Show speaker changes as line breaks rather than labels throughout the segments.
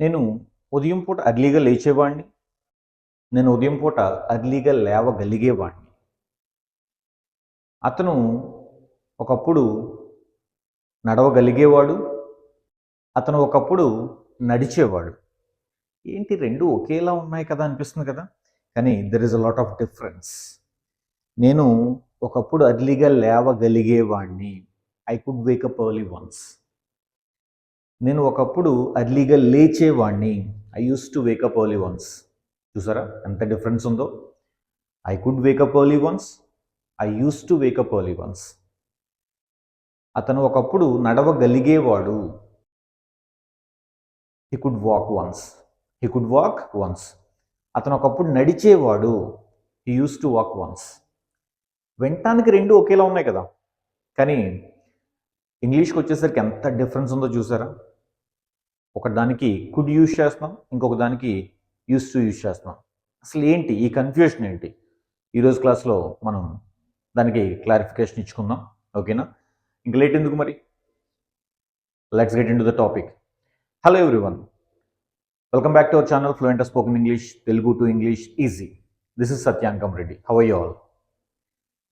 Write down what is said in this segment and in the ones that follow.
నేను ఉదయం పూట అర్లీగా లేచేవాడిని నేను ఉదయం పూట అర్లీగా లేవగలిగేవాడిని అతను ఒకప్పుడు నడవగలిగేవాడు. అతను ఒకప్పుడు నడిచేవాడు. ఏంటి రెండు ఒకేలా ఉన్నాయి కదా అనిపిస్తుంది కదా? కానీ there is a lot of difference నేను ఒకప్పుడు అర్లీగా లేవగలిగేవాడిని I could wake up early once నేను ఒకప్పుడు అర్లీగా లేచేవాడిని. I used to wake up early once చూసారా? ఎంత డిఫరెన్స్ ఉందో? I could wake up early once I used to wake up early once అతను ఒకప్పుడు నడవగలిగేవాడు. He could walk once he could walk once అతను ఒకప్పుడు నడిచేవాడు. He used to walk once వినటానికి రెండు ఒకేలా ఉన్నాయి కదా. కానీ ఇంగ్లీష్కి వచ్చేసరికి ఎంత డిఫరెన్స్ ఉందో చూసారా? ఒకదానికి కుడ్ యూజ్ చేస్తున్నాం ఇంకొక దానికి యూస్ టు యూజ్ చేస్తున్నాం. అసలు ఏంటి ఈ కన్ఫ్యూషన్ ఏంటి? ఈరోజు క్లాస్లో మనం దానికి క్లారిఫికేషన్ ఇచ్చుకుందాం ఓకేనా? ఇంక లేట్ ఎందుకు మరి? Let's get in to the topic hello everyone welcome back to our channel fluent spoken English Telugu to English easy this is Satyankam Reddy how you all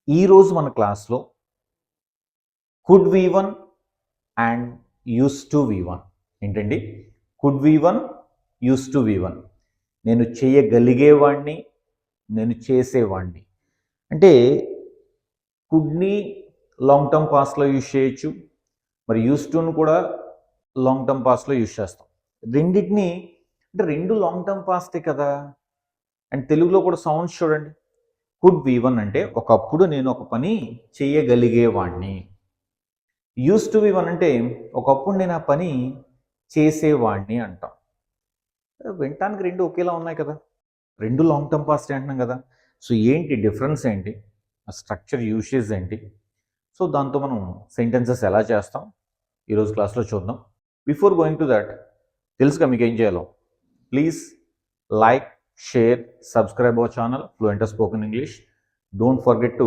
ఈరోజు మన క్లాస్లో could V one and used to V one ఏంటండి? Could V one used to V one నేను చేయగలిగేవాణ్ణి నేను చేసేవాడిని అంటే కుడ్ని లాంగ్ టర్మ్ పాస్లో యూజ్ చేయొచ్చు. మరి యూస్ టును కూడా లాంగ్ టర్మ్ పాస్లో యూజ్ చేస్తాం. రెండింటిని అంటే రెండు లాంగ్ టర్మ్ పాస్టే కదా? అండ్ తెలుగులో కూడా సౌండ్స్ చూడండి. కుడ్ వి వన్ అంటే ఒకప్పుడు నేను ఒక పని చేయగలిగేవాడిని యూస్ టు వి వన్ అంటే ఒకప్పుడు నేను ఆ పని చేసేవాడిని అంటాం. వినటానికి రెండు ఒకేలా ఉన్నాయి కదా. రెండు లాంగ్ టర్మ్ పాస్ట్ అంటున్నాం కదా. సో ఏంటి డిఫరెన్స్ ఏంటి? ఆ స్ట్రక్చర్ యూసేజ్ ఏంటి? సో దాంతో మనం సెంటెన్సెస్ ఎలా చేస్తాం? ఈరోజు క్లాస్లో చూద్దాం. బిఫోర్ గోయింగ్ టు దట్ తెలుసుగా మీకు ఏం చేయాలో? Please like share subscribe our channel fluent spoken English don't forget to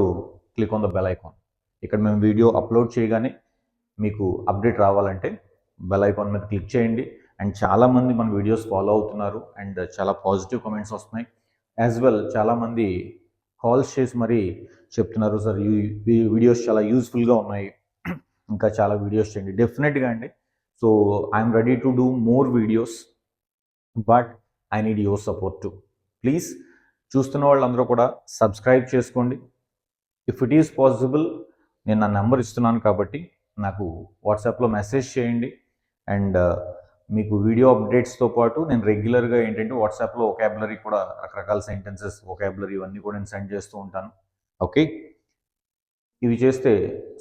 click on the bell icon ఇక్కడ మేము వీడియో అప్లోడ్ చేయగానే మీకు అప్డేట్ రావాలంటే బెల్ ఐకాన్ మీద క్లిక్ చేయండి. అండ్ చాలామంది మన వీడియోస్ ఫాలో అవుతున్నారు. అండ్ చాలా పాజిటివ్ కమెంట్స్ వస్తున్నాయి. యాజ్ వెల్ చాలామంది కాల్స్ చేసి మరీ చెప్తున్నారు సార్ వీడియోస్ చాలా యూస్ఫుల్గా ఉన్నాయి. ఇంకా చాలా వీడియోస్ చేయండి. డెఫినెట్గా అండి. So I'm ready to do more videos but I need your support too please చూస్తున్న వాళ్ళందరూ కూడా సబ్స్క్రైబ్ చేసుకోండి. ఇఫ్ ఇట్ ఈస్ పాసిబుల్ నేను నా నెంబర్ ఇస్తున్నాను కాబట్టి నాకు వాట్సాప్లో మెసేజ్ చేయండి. అండ్ మీకు వీడియో అప్డేట్స్తో పాటు నేను రెగ్యులర్గా ఏంటంటే వాట్సాప్లో ఒకాబులరీ కూడా రకరకాల సెంటెన్సెస్ ఒకాబులరీ ఇవన్నీ కూడా నేను సెండ్ చేస్తూ ఉంటాను. ఓకే? ఇవి చేస్తే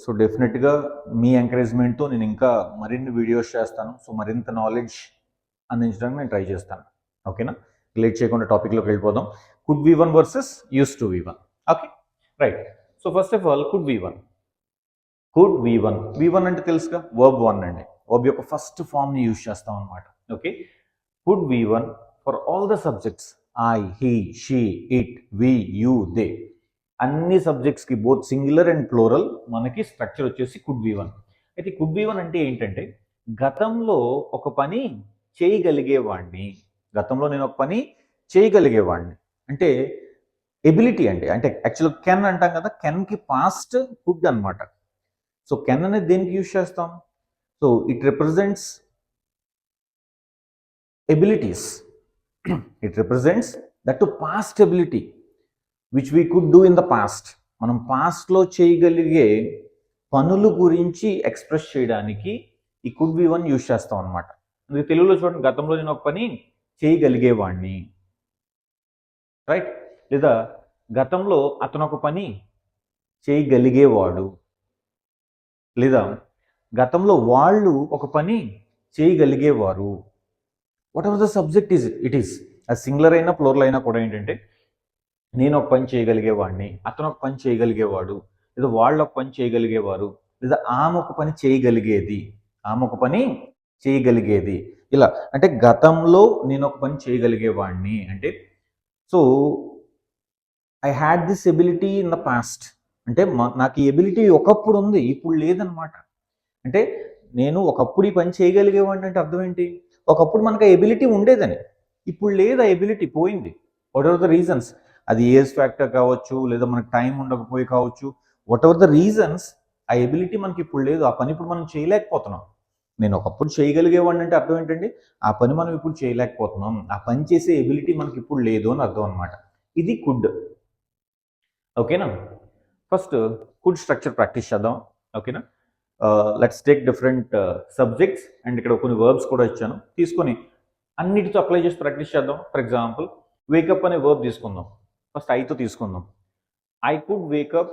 సో డెఫినెట్గా మీ ఎంకరేజ్మెంట్తో నేను ఇంకా మరిన్ని వీడియోస్ చేస్తాను. సో మరింత నాలెడ్జ్ అందించడానికి నేను ట్రై చేస్తాను. ఓకేనా? లేట్ చేయకుండా టాపిక్లోకి వెళ్ళిపోదాం. Could V one versus used to V one. Okay? Right. So first of all could V one. Could V one. V one అంటే తెలుసుగా? వర్బ్ వన్ అండి. వర్బ్ యొక్క ఫస్ట్ ఫామ్ని యూజ్ చేస్తాం అనమాట okay could V one for all the subjects I he she it we you they అన్ని సబ్జెక్ట్స్కి both singular and plural మనకి స్ట్రక్చర్ వచ్చేసి కుడ్ వి వన్ అయితే కుడ్ వి వన్ అంటే ఏంటంటే గతంలో ఒక పని చేయగలిగేవాడిని గతంలో నేను ఒక పని చేయగలిగేవాడిని అంటే ఎబిలిటీ అంటే అంటే యాక్చువల్ కెన్ అంటాం కదా కెన్కి పాస్ట్ కుడ్ అనమాట సో కెన్ అనేది దేనికి యూజ్ చేస్తాం? So it represents abilities it represents that to past ability which we could do in the past మనం పాస్ట్లో చేయగలిగే పనులు గురించి ఎక్స్ప్రెస్ చేయడానికి ఈ కుడ్ వి వన్ యూజ్ చేస్తాం అనమాట అందుకే తెలుగులో చూడండి గతంలో నేను ఒక పని చేయగలిగేవాడిని రైట్ లేదా గతంలో అతను ఒక పని చేయగలిగేవాడు. లేదా గతంలో వాళ్ళు ఒక పని చేయగలిగేవారు. Whatever the subject is it is అది సింగులర్ అయినా ఫ్లోర్లో అయినా కూడా ఏంటంటే నేను ఒక పని చేయగలిగేవాడిని అతను ఒక పని చేయగలిగేవాడు లేదా వాళ్ళు ఒక పని చేయగలిగేవారు లేదా ఆమె ఒక పని చేయగలిగేది ఆమె ఒక పని చేయగలిగేది. ఇలా అంటే గతంలో నేను ఒక పని చేయగలిగేవాడిని అంటే so I had this ability in the past అంటే నాకు ఈ ఎబిలిటీ ఒకప్పుడు ఉంది ఇప్పుడు లేదనమాట. అంటే నేను ఒకప్పుడు ఈ పని చేయగలిగేవాడిని అంటే అర్థం ఏంటి? ఒకప్పుడు మనకు ఆ ఎబిలిటీ ఉండేదని. ఇప్పుడు లేదు ఆ ఎబిలిటీ పోయింది. వాట్ ఎవర్ ద రీజన్స్ అది ఏజ్ ఫ్యాక్టర్ కావచ్చు లేదా మనకు టైం ఉండకపోయి కావచ్చు. వాట్ ఎవర్ ద రీజన్స్ ఆ ఎబిలిటీ మనకి ఇప్పుడు లేదు. ఆ పని ఇప్పుడు మనం చేయలేకపోతున్నాం. నేను ఒకప్పుడు చేయగలిగేవాడిని అంటే అర్థం ఏంటండి? ఆ పని మనం ఇప్పుడు చేయలేకపోతున్నాం. ఆ పని చేసే ఎబిలిటీ మనకి ఇప్పుడు లేదు అని అర్థం అనమాట ఇది కుడ్ ఓకేనా ఫస్ట్ కుడ్ స్ట్రక్చర్ ప్రాక్టీస్ చేద్దాం. ఓకేనా let's take different subjects and ఇక్కడ కొన్ని వర్బ్స్ కూడా ఇచ్చాను. తీసుకొని అన్నిటితో అప్లై చేసి ప్రాక్టీస్ చేద్దాం. ఫర్ ఎగ్జాంపుల్ వేకప్ అనే వర్బ్ తీసుకుందాం. ఫస్ట్ ఐతో తీసుకుందాం. I could wake up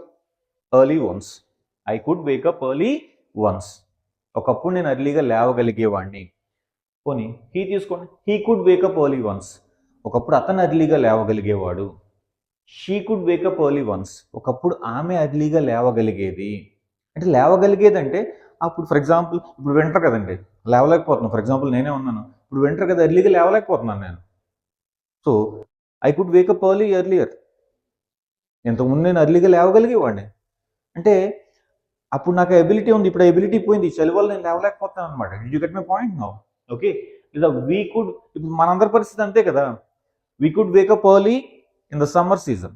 early once I could wake up early once ఒకప్పుడు నేను ఎర్లీగా లేవగలిగేవాడిని పోనీ హీ తీసుకోండి. He could wake up early once ఒకప్పుడు అతను ఎర్లీగా లేవగలిగేవాడు. She could wake up early once ఒకప్పుడు ఆమె ఎర్లీగా లేవగలిగేది. అంటే లేవగలిగేదంటే అప్పుడు ఫర్ ఎగ్జాంపుల్ ఇప్పుడు వింటర్ కదండి లేవలేకపోతున్నాను. ఫర్ ఎగ్జాంపుల్ నేనే ఉన్నాను. ఇప్పుడు వింటర్ కదా ఎర్లీగా లేవలేకపోతున్నాను నేను. So I could wake up early earlier ఇంతకుముందు నేను ఎర్లీగా లేవగలిగేవాడిని. అంటే అప్పుడు నాకు ఎబిలిటీ ఉంది. ఇప్పుడు ఎబిలిటీ పోయింది. ఈ చలి వల్ల నేను లేవలేకపోతాను అనమాట you get my point no okay లేదా వీ కుడ్ ఇప్పుడు మనందరి పరిస్థితి అంతే కదా. We could wake up early in the summer season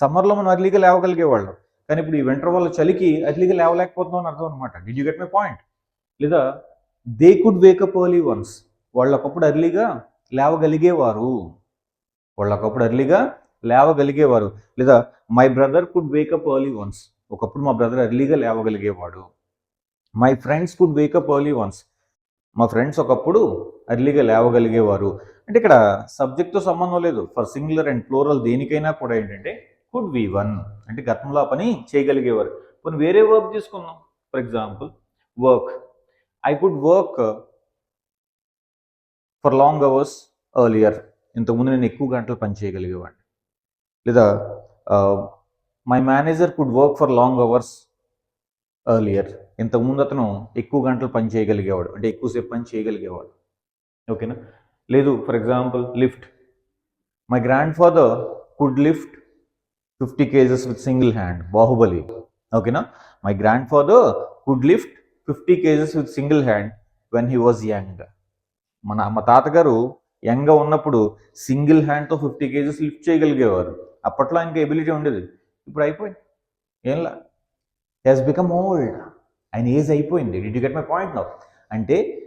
సమ్మర్లో మనం అర్లీగా లేవగలిగేవాళ్ళం. కానీ ఇప్పుడు ఈ వింటర్ వల్ల చలికి అర్లీగా లేవలేకపోతున్నాం అని అర్థం అనమాట did you get my point లేదా they could wake up early once వాళ్ళు ఒకప్పుడు అర్లీగా లేవగలిగేవారు. వాళ్ళు ఒకప్పుడు అర్లీగా లేవగలిగేవారు. లేదా my brother could wake up early once ఒకప్పుడు మా బ్రదర్ అర్లీగా లేవగలిగేవాడు. My friends could wake up early once మా ఫ్రెండ్స్ ఒకప్పుడు అర్లీగా లేవగలిగేవారు. అంటే ఇక్కడ సబ్జెక్ట్తో సంబంధం లేదు. ఫర్ సింగులర్ అండ్ ఫ్లోరల్ దేనికైనా కూడా ఏంటంటే కుడ్ వి వన్ అంటే గతంలో ఆ పని చేయగలిగేవారు. కొన్ని వేరే వర్క్ తీసుకుందాం. For example work I could work for long hours earlier ఇంతకుముందు నేను ఎక్కువ గంటలు పని చేయగలిగేవాడిని. లేదా my manager could work for long hours earlier ఇంతకుముందు అతను ఎక్కువ గంటలు పని చేయగలిగేవాడు. అంటే ఎక్కువసేపు పని చేయగలిగేవాడు. ఓకేనా? లేదు for example lift my grandfather could lift fifty KGs with single hand Baahubali. ఓకేనా? My grandfather could lift fifty KGs with single hand when he was young మన మా తాతగారు యంగ్గా ఉన్నప్పుడు సింగిల్ హ్యాండ్తో ఫిఫ్టీ కేజెస్ లిఫ్ట్ చేయగలిగేవారు. అప్పట్లో ఆయనకి ఎబిలిటీ ఉండేది. ఇప్పుడు అయిపోయింది. ఏంలా హ్యాస్ బికమ్ ఓల్డ్ ఆయన ఏజ్ అయిపోయింది. Did get my point now అంటే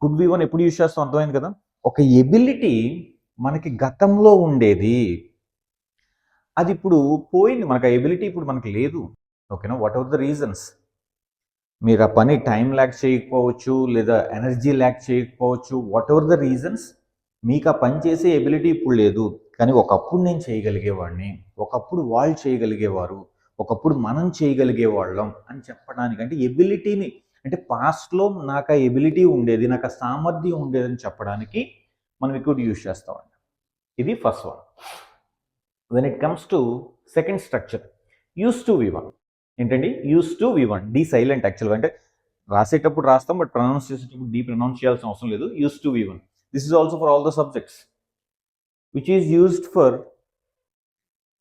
కుడ్ బి వన్ ఎప్పుడు యూజ్ చేస్తాం? అర్థమైంది కదా? ఒక ఎబిలిటీ మనకి గతంలో ఉండేది. అది ఇప్పుడు పోయింది. మనకు ఆ ఎబిలిటీ ఇప్పుడు మనకు లేదు. ఓకేనా? వాట్ ఆర్ ద రీజన్స్ మీరు ఆ పని టైం ల్యాక్ చేయకపోవచ్చు లేదా ఎనర్జీ ల్యాక్ చేయకపోవచ్చు. వాట్ ఎవర్ ద రీజన్స్ మీకు ఆ పని చేసే ఎబిలిటీ ఇప్పుడు లేదు. కానీ ఒకప్పుడు నేను చేయగలిగేవాడిని. ఒకప్పుడు వాళ్ళు చేయగలిగేవారు. ఒకప్పుడు మనం చేయగలిగే వాళ్ళం అని చెప్పడానికి అంటే ఎబిలిటీని అంటే పాస్ట్లో నాకు ఆ ఎబిలిటీ ఉండేది నాకు ఆ సామర్థ్యం ఉండేది అని చెప్పడానికి మనం ఇక్కడ యూజ్ చేస్తామండి. ఇది first one. When it comes to second structure used to V one ఏంటండి? Used to V one D silent యాక్చువల్గా అంటే రాసేటప్పుడు రాస్తాం బట్ ప్రొనౌన్స్ చేసేటప్పుడు డీ ప్రొనౌన్స్ చేయాల్సిన అవసరం లేదు. Used to V one this is also for all the subjects which is used for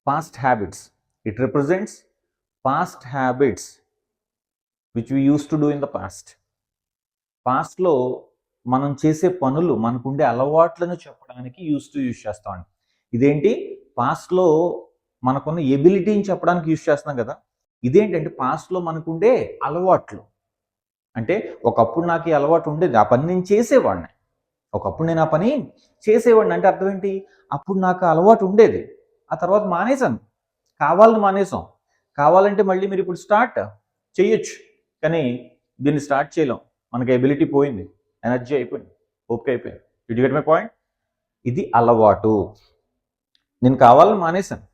past habits. It represents past habits which we used to do in the past. పాస్ట్లో మనం చేసే పనులు మనకుండే అలవాట్లను చెప్పడానికి యూస్ టు యూస్ చేస్తామండి. ఇదేంటి? పాస్ట్లో మనకున్న ఎబిలిటీని చెప్పడానికి యూజ్ చేస్తున్నాం కదా. ఇదేంటంటే పాస్ట్లో మనకుండే అలవాట్లు. అంటే ఒకప్పుడు నాకు ఈ అలవాటు ఉండేది. ఆ పని నేను చేసేవాడిని. ఒకప్పుడు నేను ఆ పని చేసేవాడిని. అంటే అర్థం ఏంటి? అప్పుడు నాకు అలవాటు ఉండేది. ఆ తర్వాత మానేశాను. కావాలని మానేసాం కావాలంటే మళ్ళీ మీరు ఇప్పుడు స్టార్ట్ చేయొచ్చు. కానీ దీన్ని స్టార్ట్ చేయలేం. మనకి ఎబిలిటీ పోయింది. ఎనర్జీ అయిపోయింది. ఓపిక అయిపోయింది. ఇటు గెట్ మై పాయింట్ ఇది అలవాటు. నేను కావాలని మానేశాను.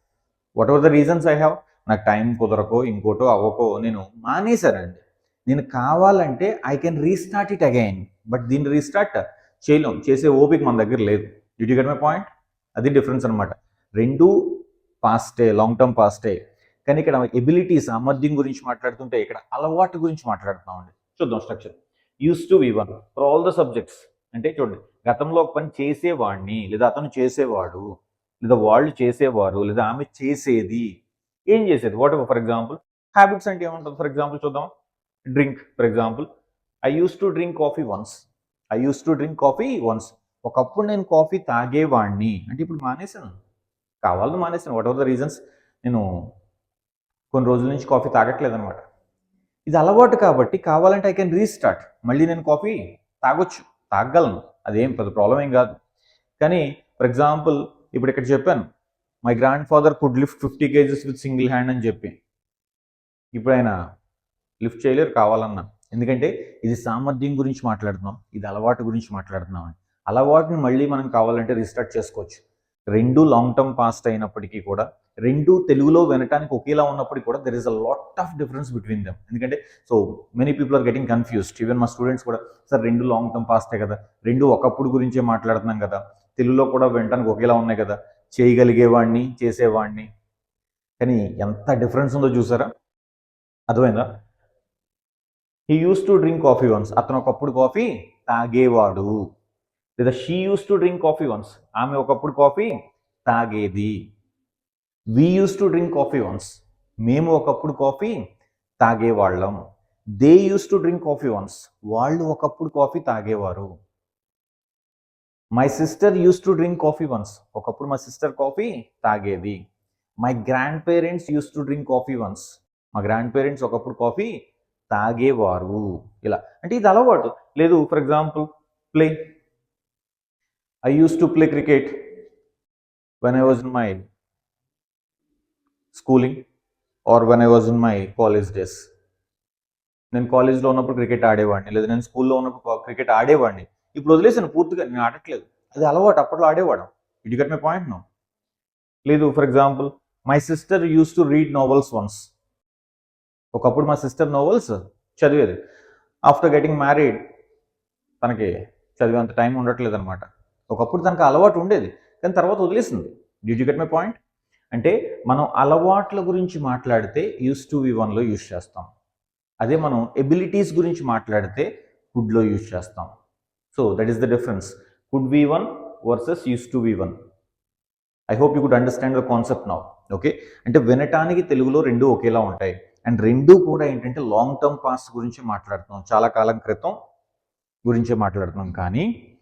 Whatever the reasons I have నాకు టైం కుదరకో ఇంకోటో అవ్వకో నేను మానేశానండి. నేను కావాలంటే I can restart it again but దీన్ని రీస్టార్ట్ చేయలేం. చేసే ఓపిక మన దగ్గర లేదు. Did you get my point అది డిఫరెన్స్ అనమాట రెండు పాస్టే లాంగ్ టర్మ్ పాస్టే కానీ ఇక్కడ ఎబిలిటీ సామర్థ్యం గురించి మాట్లాడుతుంటే ఇక్కడ అలవాటు గురించి మాట్లాడుతున్నామండి. చూద్దాం structure used to V one for all the subjects అంటే చూడండి గతంలో ఒక పని చేసేవాడిని లేదా అతను చేసేవాడు లేదా వాళ్ళు చేసేవారు లేదా ఆమె చేసేది. ఏం చేసేది? Whatever for example habits అంటే ఏముంటుంది? ఫర్ ఎగ్జాంపుల్ చూద్దాం drink for example I used to drink coffee once I used to drink coffee once ఒకప్పుడు నేను కాఫీ తాగేవాడిని అంటే ఇప్పుడు మానేశాను. కావాలని మానేశాను. వాట్ ఎవర్ ద రీజన్స్ నేను కొన్ని రోజుల నుంచి కాఫీ తాగట్లేదు అనమాట ఇది అలవాటు కాబట్టి కావాలంటే ఐ కెన్ రీస్టార్ట్ మళ్ళీ నేను కాఫీ తాగొచ్చు తాగలను అదేం పెద్ద ప్రాబ్లం ఏం కాదు. కానీ ఫర్ ఎగ్జాంపుల్ ఇప్పుడు ఇక్కడ చెప్పాను. My grandfather could lift fifty KGs with single hand అని చెప్పి. ఇప్పుడు ఆయన లిఫ్ట్ చేయలేరు కావాలన్నా ఎందుకంటే ఇది సామర్థ్యం గురించి మాట్లాడుతున్నాం ఇది అలవాటు గురించి మాట్లాడుతున్నాం అని. అలవాటుని మళ్ళీ మనం కావాలంటే రీస్టార్ట్ చేసుకోవచ్చు. రెండు లాంగ్ టర్మ్ పాస్ట్ అయినప్పటికీ కూడా రెండు తెలుగులో వినటానికి ఒకేలా ఉన్నప్పటికీ కూడా there is a lot of difference between them ఎందుకంటే so many people are getting confused even మా స్టూడెంట్స్ కూడా సార్ రెండు లాంగ్ టర్మ్ పాస్టే కదా రెండు ఒకప్పుడు గురించే మాట్లాడుతున్నాం కదా తెలుగులో కూడా వినటానికి ఒకేలా ఉన్నాయి కదా. చేయగలిగేవాడిని చేసేవాడిని కానీ ఎంత డిఫరెన్స్ ఉందో చూసారా? అర్థమైందా? He used to drink coffee once అతను ఒకప్పుడు కాఫీ తాగేవాడు. లేదా she used to drink coffee once ఆమె ఒకప్పుడు కాఫీ తాగేది. We used to drink coffee once మేము ఒకప్పుడు coffee తాగేవాళ్ళం. They used to drink coffee once వాళ్ళు ఒకప్పుడు coffee తాగేవారు. My sister used to drink coffee once ఒకప్పుడు మా సిస్టర్ కాఫీ తాగేది. My grandparents used to drink coffee once మా grandparents ఒకప్పుడు coffee తాగేవారు. ఇలా. అంటే ఇది అలవాటు. లేదు for example play I used to play cricket when I was in my schooling or when I was in my college days నేను కాలేజ్లో ఉన్నప్పుడు క్రికెట్ ఆడేవాడిని. లేదా నేను స్కూల్లో ఉన్నప్పుడు క్రికెట్ ఆడేవాడిని. ఇప్పుడు వదిలేసాను పూర్తిగా నేను ఆడట్లేదు. అది అలవాటు అప్పట్లో ఆడేవాడు. ఇటు గట్ మై పాయింట్ నో లేదు for example my sister used to read novels once ఒకప్పుడు మా సిస్టర్ నోవెల్స్ చదివేది. ఆఫ్టర్ గెటింగ్ మ్యారీడ్ తనకి చదివేంత టైం ఉండట్లేదు అనమాట ఒకప్పుడు తనకు అలవాటు ఉండేది కానీ తర్వాత వదిలేసింది. Did you get my point అంటే మనం అలవాట్ల గురించి మాట్లాడితే యూస్ టు వి వన్లో యూస్ చేస్తాం. అదే మనం ఎబిలిటీస్ గురించి మాట్లాడితే గుడ్లో యూజ్ చేస్తాం. So that is the difference could V one versus used to V one I hope you could understand the concept now okay అంటే వినటానికి తెలుగులో రెండు ఒకేలా ఉంటాయి. అండ్ రెండు కూడా ఏంటంటే లాంగ్ టర్మ్ పాస్ట్ గురించి మాట్లాడుతున్నాం. చాలా కాలం క్రితం గురించే మాట్లాడుతున్నాం. కానీ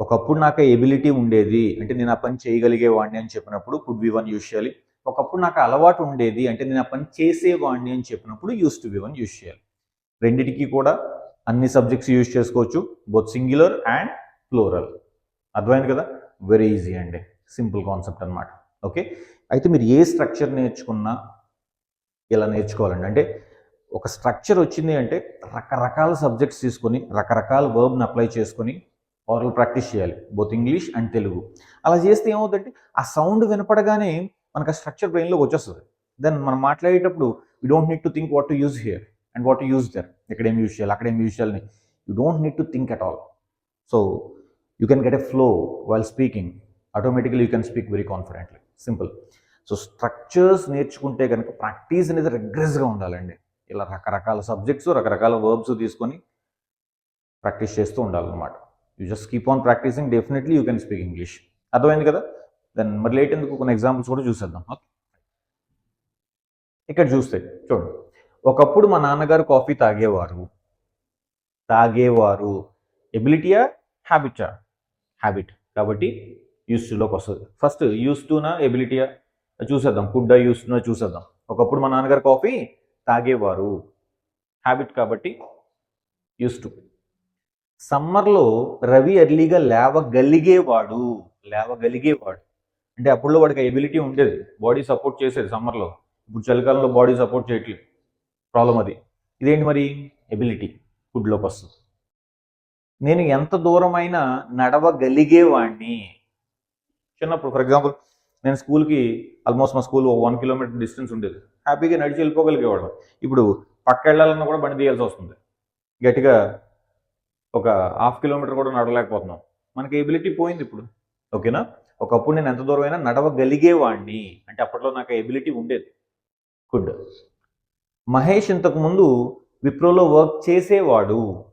ఒకప్పుడు నాకు ఎబిలిటీ ఉండేది. అంటే నేను ఆ పని చేయగలిగేవాడిని అని చెప్పినప్పుడు కుడ్ వి వన్ యూస్ చేయాలి. ఒకప్పుడు నాకు అలవాటు ఉండేది. అంటే నేను ఆ పని చేసేవాడిని అని చెప్పినప్పుడు used to V one use చేయాలి. రెండిటికి కూడా అన్ని సబ్జెక్ట్స్ యూజ్ చేసుకోవచ్చు బోత్ సింగులర్ అండ్ ప్లోరల్. అర్థమైంది కదా? వెరీ ఈజీ అండి. సింపుల్ కాన్సెప్ట్ అనమాట ఓకే అయితే మీరు ఏ స్ట్రక్చర్ నేర్చుకున్నా ఇలా నేర్చుకోవాలండి? అంటే ఒక స్ట్రక్చర్ వచ్చింది అంటే రకరకాల సబ్జెక్ట్స్ తీసుకొని రకరకాల వర్బ్ని అప్లై చేసుకొని ఓరల్ ప్రాక్టీస్ చేయాలి. బోత్ ఇంగ్లీష్ అండ్ తెలుగు అలా చేస్తే ఏమవుతుందంటే ఆ సౌండ్ వినపడగానే మనకు ఆ స్ట్రక్చర్ బ్రెయిన్లోకి వచ్చేస్తుంది. దెన్ మనం మాట్లాడేటప్పుడు we don't need to think what to use here and what use there ఇక్కడ ఏం యూజ్ చేయాలి అక్కడ ఏం యూజ్ చేయాలని you don't need to think at all so you can get a flow while speaking automatically you can speak very confidently simple so structures నేర్చుకుంటే కనుక practice అనేది రెగ్రెస్గా ఉండాలండి. ఇలా రకరకాల సబ్జెక్ట్స్ రకరకాల వర్బ్స్ తీసుకొని ప్రాక్టీస్ చేస్తూ ఉండాలన్నమాట. You just keep on practicing definitely you can speak English అర్థమైంది కదా? దెన్ మరి లేట్ ఎందుకు? కొన్ని ఎగ్జాంపుల్స్ కూడా చూసేద్దాం. ఓకే ఇక్కడ చూస్తే చూడండి. ఒకప్పుడు మా నాన్నగారు కాఫీ తాగేవారు. తాగేవారు. ఎబిలిటీయా హ్యాబిటా హ్యాబిట్ కాబట్టి యూస్ టులోకి వస్తుంది. ఫస్ట్ యూస్ టునా ఎబిలిటీయా చూసేద్దాం. కుడ్డా యూస్ టునా చూసేద్దాం. ఒకప్పుడు మా నాన్నగారు కాఫీ తాగేవారు. హ్యాబిట్ కాబట్టి యూస్ టు సమ్మర్లో రవి ఎర్లీగా లేవగలిగేవాడు. లేవగలిగేవాడు. అంటే అప్పుడులో వాడికి ఎబిలిటీ ఉండేది. బాడీ సపోర్ట్ చేసేది సమ్మర్లో ఇప్పుడు చలికాలంలో బాడీ సపోర్ట్ చేయట్లేదు. ప్రాబ్లం అది. ఇదేంటి మరి? ఎబిలిటీ ఫుడ్లోకి వస్తుంది. నేను ఎంత దూరమైనా నడవగలిగేవాడిని చిన్నప్పుడు ఫర్ ఎగ్జాంపుల్ నేను స్కూల్కి ఆల్మోస్ట్ మా స్కూల్ వన్ కిలోమీటర్ డిస్టెన్స్ ఉండేది. హ్యాపీగా నడిచి వెళ్ళిపోగలిగేవాడు ఇప్పుడు పక్క వెళ్ళాలన్నా కూడా బండి తీయాల్సి వస్తుంది. గట్టిగా ఒక హాఫ్ కిలోమీటర్ కూడా నడవలేకపోతున్నాం. మనకి ఎబిలిటీ పోయింది ఇప్పుడు. ఓకేనా? ఒకప్పుడు నేను ఎంత దూరమైనా నడవగలిగేవాడిని అంటే అప్పట్లో నాకు ఎబిలిటీ ఉండేది. గుడ్ మహేష్ ఇంతకుముందు విప్రోలో వర్క్ చేసేవాడు.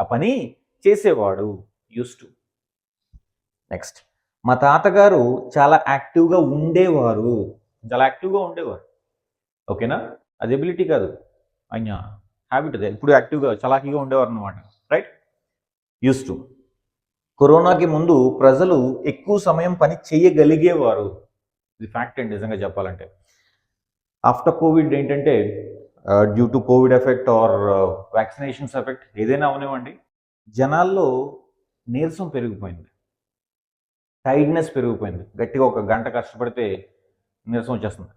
ఆ పని చేసేవాడు. Use to. నెక్స్ట్. మా తాతగారు చాలా యాక్టివ్గా ఉండేవారు. చాలా యాక్టివ్గా ఉండేవారు. ఓకేనా? అది ఎబిలిటీ కాదు. అయినా హ్యాబిట్ అదే. ఇప్పుడు యాక్టివ్గా చలాకీగా ఉండేవారు అనమాట రైట్? Use to. కరోనాకి ముందు ప్రజలు ఎక్కువ సమయం పని చేయగలిగేవారు. ఇది ఫ్యాక్ట్ అండి నిజంగా చెప్పాలంటే. ఆఫ్టర్ కోవిడ్ ఏంటంటే due to Covid effect or vaccinations effect ఏదైనా అవనివ్వండి. జనాల్లో నీరసం పెరిగిపోయింది. టైర్డ్నెస్ పెరిగిపోయింది. గట్టిగా ఒక గంట కష్టపడితే నీరసం వచ్చేస్తుంది.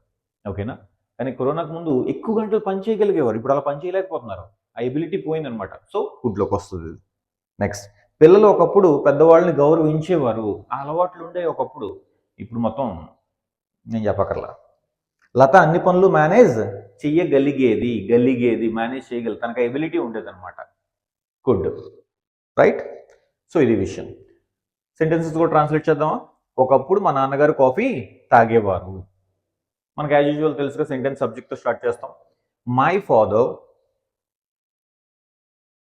ఓకేనా? కానీ కరోనాకు ముందు ఎక్కువ గంటలు పని చేయగలిగేవారు. ఇప్పుడు అలా పని చేయలేకపోతున్నారు. ఆ ఎబిలిటీ పోయిందనమాట. సో ఫుడ్లోకి వస్తుంది. నెక్స్ట్. పిల్లలు ఒకప్పుడు పెద్దవాళ్ళని గౌరవించేవారు. ఆ అలవాట్లు ఉండే ఒకప్పుడు. ఇప్పుడు మొత్తం నేను చెప్పకర్లా లత అన్ని పనులు మేనేజ్ చెయ్యగలిగేది గలిగేది మేనేజ్ చేయగలి తనకు ఎబిలిటీ ఉండేది అనమాట గుడ్ రైట్ సో ఇది విషయం. సెంటెన్సెస్ కూడా ట్రాన్స్లేట్ చేద్దామా? ఒకప్పుడు మా నాన్నగారు కాఫీ తాగేవారు. మనకు యాజ్ యూజువల్ తెలుసుగా సెంటెన్స్ సబ్జెక్ట్తో స్టార్ట్ చేస్తాం. My father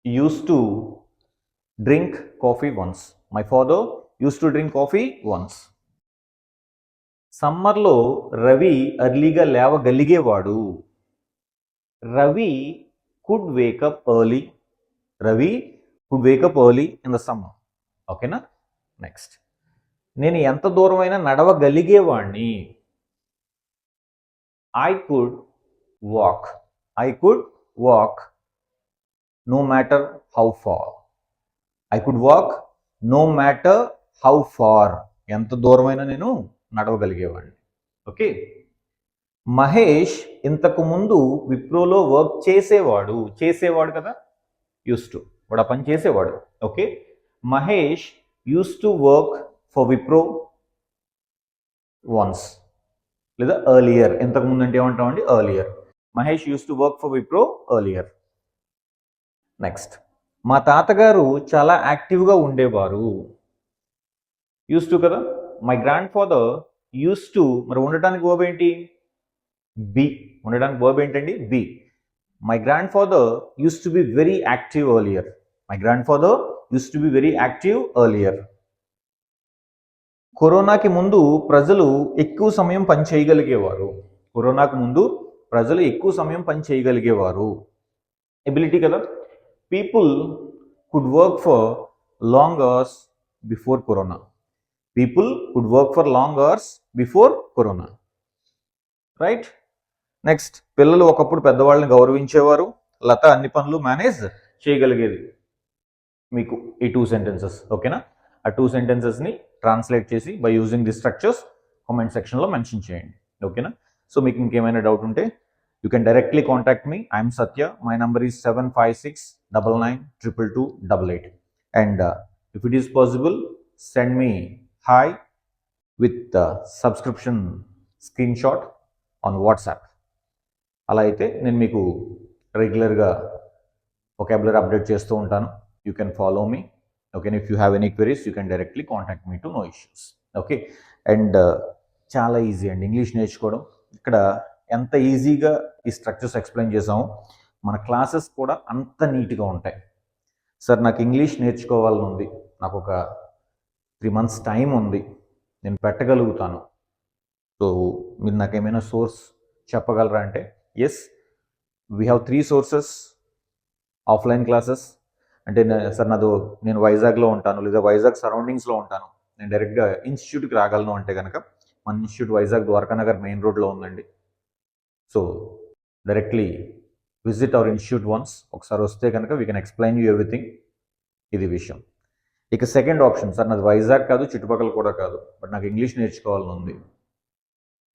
use to drink coffee once my father use to drink coffee once సమ్మర్లో రవి అర్లీగా లేవగలిగేవాడు. Ravi could wake up early Ravi could wake up early in the summer ఓకేనా next నేను ఎంత దూరమైనా నడవగలిగేవాడిని I could walk I could walk no matter how far I could walk no matter how far ఎంత దూరమైనా నేను నడవగలిగేవాడిని. Okay? Mahesh ఇంతకుముందు విప్రోలో work చేసేవాడు. చేసేవాడు కదా? Use to. వాడు పని చేసేవాడు. Okay? Mahesh use to work for Wipro once. లేదా ఎర్లియర్ ఇంతకుముందు అంటే ఏమంటామండి? Earlier Mahesh use to work for Wipro earlier next. మా తాతగారు చాలా యాక్టివ్గా ఉండేవారు. యూస్ టు కదా? My grand father use to మరి ఉండటానికి వర్బ్ ఏంటి? బి ఉండడానికి వర్బ్ ఏంటండి? Be my grandfather use to be very active earlier my grandfather use to be very active earlier కరోనాకి ముందు ప్రజలు ఎక్కువ సమయం పని చేయగలిగేవారు. కరోనాకు ముందు ప్రజలు ఎక్కువ సమయం పని చేయగలిగేవారు. ఎబిలిటీ కదా? People could work for long hours before corona people could work for long hours before corona right next పిల్లలు ఒకప్పుడు పెద్దవాళ్ళని గౌరవించేవారు. లత అన్ని పనులు మేనేజ్ చేయగలిగేది. మీకు ఈ టూ సెంటెన్సెస్ ఓకేనా ఆ టూ సెంటెన్సెస్ని ట్రాన్స్లేట్ చేసి by using the structures comment సెక్షన్లో మెన్షన్ చేయండి. ఓకేనా సో మీకు ఇంకేమైనా డౌట్ ఉంటే you can directly contact me I'm Satya my number is seven five six double nine triple two double eight and if it is possible send me hi with subscription screenshot on WhatsApp అలా అయితే నేను మీకు రెగ్యులర్గా vocabulary update చేస్తూ ఉంటాను. You can follow me okay if you have any queries you can directly contact me to no issues okay and చాలా easy అండి English నేర్చుకోవడం. ఇక్కడ ఎంత ఈజీగా ఈ స్ట్రక్చర్స్ ఎక్స్ప్లెయిన్ చేసామో మన క్లాసెస్ కూడా అంత నీట్గా ఉంటాయి. సార్ నాకు ఇంగ్లీష్ నేర్చుకోవాలని ఉంది నాకు ఒక త్రీ మంత్స్ టైం ఉంది. నేను పెట్టగలుగుతాను. సో మీరు నాకు ఏమైనా సోర్స్ చెప్పగలరా అంటే yes we have three sources offline classes అంటే సార్ నాదో నేను వైజాగ్లో ఉంటాను లేదా వైజాగ్ సరౌండింగ్స్లో ఉంటాను. నేను డైరెక్ట్గా ఇన్స్టిట్యూట్కి రాగలను అంటే కనుక మన ఇన్స్టిట్యూట్ వైజాగ్ ద్వారకానగర్ మెయిన్ రోడ్లో ఉందండి. So directly visit our institute once ఒకసారి వస్తే కనుక we can explain you everything ఇది విషయం. ఇక సెకండ్ ఆప్షన్ సార్ నాది వైజాగ్ కాదు చుట్టుపక్కల కూడా కాదు. బట్ నాకు ఇంగ్లీష్ నేర్చుకోవాలని ఉంది.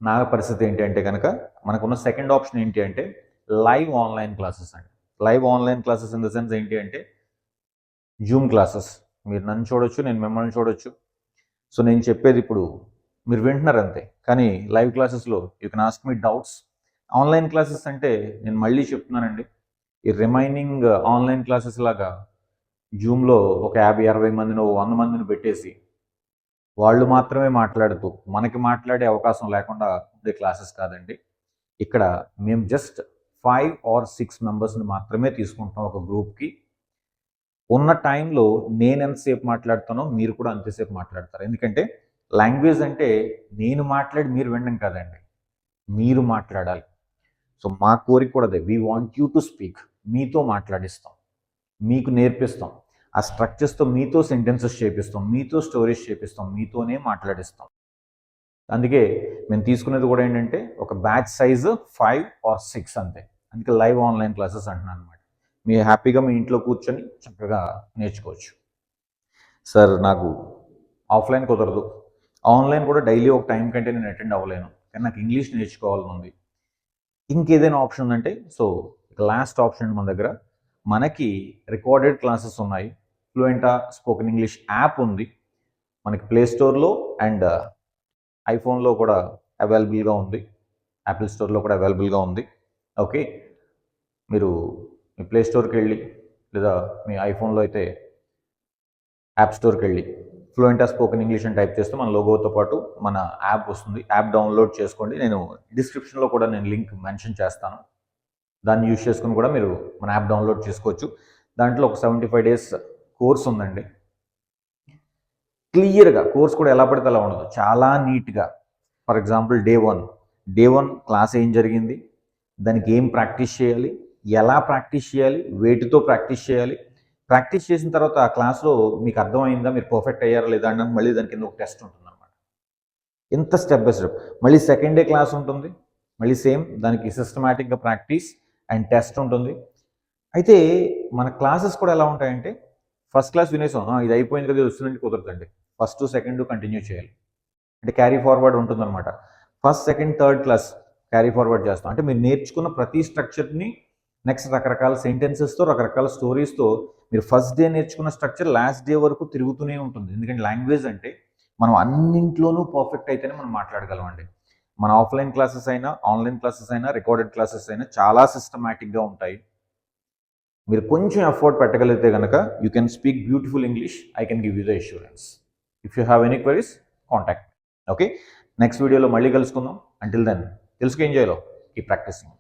నా పరిస్థితి ఏంటి అంటే కనుక మనకున్న సెకండ్ ఆప్షన్ ఏంటి అంటే లైవ్ ఆన్లైన్ క్లాసెస్ అండి. Live online classes in the sense ఏంటి అంటే జూమ్ క్లాసెస్ మీరు నన్ను చూడొచ్చు నేను మిమ్మల్ని చూడొచ్చు. సో నేను చెప్పేది ఇప్పుడు మీరు వింటున్నారు అంతే. కానీ లైవ్ క్లాసెస్లో you can ask me doubts online classes అంటే నేను మళ్ళీ చెప్తున్నానండి. ఈ రిమైనింగ్ ఆన్లైన్ క్లాసెస్ లాగా జూమ్లో ఒక యాభై అరవై మందిని వంద మందిని పెట్టేసి వాళ్ళు మాత్రమే మాట్లాడుతూ మనకి మాట్లాడే అవకాశం లేకుండా ఉండే క్లాసెస్ కాదండి. ఇక్కడ మేము జస్ట్ ఫైవ్ ఆర్ సిక్స్ మెంబర్స్ని మాత్రమే తీసుకుంటాం ఒక గ్రూప్కి. ఉన్న టైంలో నేను ఎంతసేపు మాట్లాడుతానో మీరు కూడా అంతసేపు మాట్లాడతారు. ఎందుకంటే లాంగ్వేజ్ అంటే నేను మాట్లాడి మీరు వినడం కాదండి. మీరు మాట్లాడాలి. సో మా కోరిక కూడా అదే. We want you to speak మీతో మాట్లాడిస్తాం. మీకు నేర్పిస్తాం. ఆ స్ట్రక్చర్స్తో మీతో సెంటెన్సెస్ చేపిస్తాం. మీతో స్టోరీస్ చేపిస్తాం. మీతోనే మాట్లాడిస్తాం. అందుకే మేము తీసుకునేది కూడా ఏంటంటే ఒక batch size five or six అంతే. అందుకే లైవ్ ఆన్లైన్ క్లాసెస్ అంటున్నాను అనమాట మీరు హ్యాపీగా మీ ఇంట్లో కూర్చొని చక్కగా నేర్చుకోవచ్చు. సార్ నాకు ఆఫ్లైన్ కుదరదు. ఆన్లైన్ కూడా డైలీ ఒక టైం కంటే నేను అటెండ్ అవ్వలేను. కానీ నాకు ఇంగ్లీష్ నేర్చుకోవాలని ఉంది ఇంకేదైనా ఆప్షన్ ఉందంటే సో లాస్ట్ ఆప్షన్ మన దగ్గర మనకి రికార్డెడ్ క్లాసెస్ ఉన్నాయి. ఫ్లూయెంటా స్పోకెన్ ఇంగ్లీష్ యాప్ ఉంది. మనకి ప్లే స్టోర్లో అండ్ ఐఫోన్లో కూడా అవైలబుల్గా ఉంది. యాపిల్ స్టోర్లో కూడా అవైలబుల్గా ఉంది. ఓకే మీరు మీ ప్లే స్టోర్కి వెళ్ళి లేదా మీ ఐఫోన్లో అయితే యాప్ స్టోర్కి వెళ్ళి ఫ్లూయెంటా స్పోకెన్ ఇంగ్లీష్ అని టైప్ చేస్తే మన లోగోతో పాటు మన యాప్ వస్తుంది. యాప్ డౌన్లోడ్ చేసుకోండి. నేను డిస్క్రిప్షన్లో కూడా నేను లింక్ మెన్షన్ చేస్తాను. దాన్ని యూజ్ చేసుకుని కూడా మీరు మన యాప్ డౌన్లోడ్ చేసుకోవచ్చు. దాంట్లో ఒక సెవెంటీ ఫైవ్ డేస్ కోర్స్ ఉందండి. క్లియర్గా కోర్స్ కూడా ఎలా పడితే అలా ఉండదు. చాలా నీట్గా. For example day one. Day one class ఏం జరిగింది? దానికి ఏం ప్రాక్టీస్ చేయాలి? ఎలా ప్రాక్టీస్ చేయాలి? వేటితో ప్రాక్టీస్ చేయాలి? ప్రాక్టీస్ చేసిన తర్వాత ఆ క్లాస్లో మీకు అర్థమైందా? మీరు పర్ఫెక్ట్ అయ్యారా లేదా అన్న మళ్ళీ దాని కింద ఒక టెస్ట్ ఉంటుంది అనమాట ఇంత స్టెప్ బై స్టెప్. మళ్ళీ సెకండ్ డే క్లాస్ ఉంటుంది. మళ్ళీ సేమ్ దానికి సిస్టమేటిక్గా ప్రాక్టీస్. అండ్ టెస్ట్ ఉంటుంది. అయితే మన క్లాసెస్ కూడా ఎలా ఉంటాయంటే ఫస్ట్ క్లాస్ వినేసాం. ఇది అయిపోయింది కదా ఇది వస్తుందంటే కుదరదండి. ఫస్ట్ సెకండ్ కంటిన్యూ చేయాలి. అంటే క్యారీ ఫార్వర్డ్ ఉంటుందన్నమాట. First second third class carry forward చేస్తాం. అంటే మీరు నేర్చుకున్న ప్రతి స్ట్రక్చర్ని నెక్స్ట్ రకరకాల సెంటెన్సెస్తో రకరకాల స్టోరీస్తో మీరు ఫస్ట్ డే నేర్చుకున్న స్ట్రక్చర్ లాస్ట్ డే వరకు తిరుగుతూనే ఉంటుంది. ఎందుకంటే లాంగ్వేజ్ అంటే మనం అన్నింట్లోనూ పర్ఫెక్ట్ అయితేనే మనం మాట్లాడగలం అండి మన ఆఫ్లైన్ క్లాసెస్ అయినా ఆన్లైన్ క్లాసెస్ అయినా రికార్డెడ్ క్లాసెస్ అయినా చాలా సిస్టమేటిక్గా ఉంటాయి. మీరు కొంచెం ఎఫర్ట్ పెట్టగలిగితే కనుక you can speak beautiful English I can give you the assurance if you have any queries contact okay? Next వీడియోలో మళ్ళీ కలుసుకుందాం. అంటిల్ దెన్ తెలుసుకు ఏం చేయాలో ఈ ప్రాక్టీసింగ్.